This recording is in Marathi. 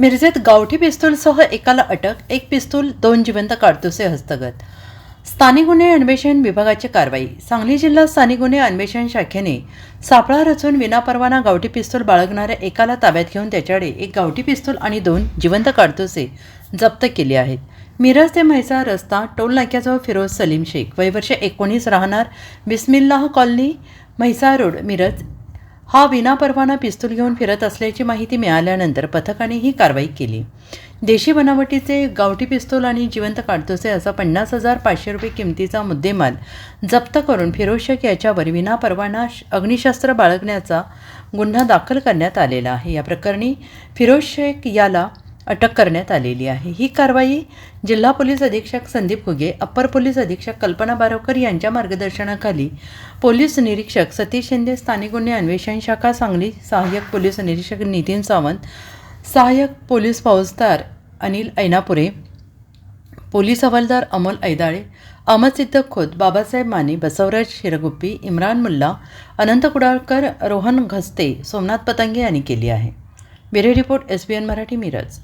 मिरजेत गावठी पिस्तूलसह एकाला अटक एक पिस्तूल दोन जिवंत काडतुसे हस्तगत. स्थानिक गुन्हे अन्वेषण विभागाची कारवाई. सांगली जिल्हा स्थानिक गुन्हे अन्वेषण शाखेने सापळा रचून विनापरवाना गावठी पिस्तूल बाळगणाऱ्या एकाला ताब्यात घेऊन त्याच्याकडे एक गावठी पिस्तूल आणि दोन जिवंत काडतुसे जप्त केले आहेत. मिरज ते म्हैसा रस्ता टोल नाक्याजवळ फिरोज सलीम शेख. वयवर्ष एकोणीस राहणार बिस्मिल्लाह कॉलनी म्हैसा रोड मिरज. हा विनापरवाना पिस्तूल घेऊन फिरत असल्याची माहिती मिळाल्यानंतर पथकाने ही कारवाई केली. देशी बनावटीचे गावठी पिस्तूल आणि जिवंत काढतोसे असा पन्नास हजार पाचशे रुपये किमतीचा मुद्देमाल जप्त करून फिरोज शेख याच्यावर विनापरवाना श- अग्निशस्त्र बाळगण्याचा गुन्हा दाखल करण्यात आलेला आहे. या प्रकरणी फिरोज शेख याला अटक करण्यात आलेली आहे. ही कारवाई जिल्हा पोलीस अधीक्षक संदीप घुगे अप्पर पोलीस अधीक्षक कल्पना बारोकर यांच्या मार्गदर्शनाखाली पोलीस निरीक्षक सतीश शिंदे स्थानिक गुन्हे अन्वेषण शाखा सांगली सहाय्यक पोलीस निरीक्षक नितीन सावंत सहाय्यक पोलीस फौजदार अनिल ऐनापुरे पोलीस हवालदार अमोल ऐदाळे अहमद सिद्दक खोत बाबासाहेब माने बसवराज शिरगुप्पी इम्रान मुल्ला अनंत कुडाळकर रोहन घस्ते सोमनाथ पतंगे यांनी केली आहे. Bureau report S B N Marathi Miraj.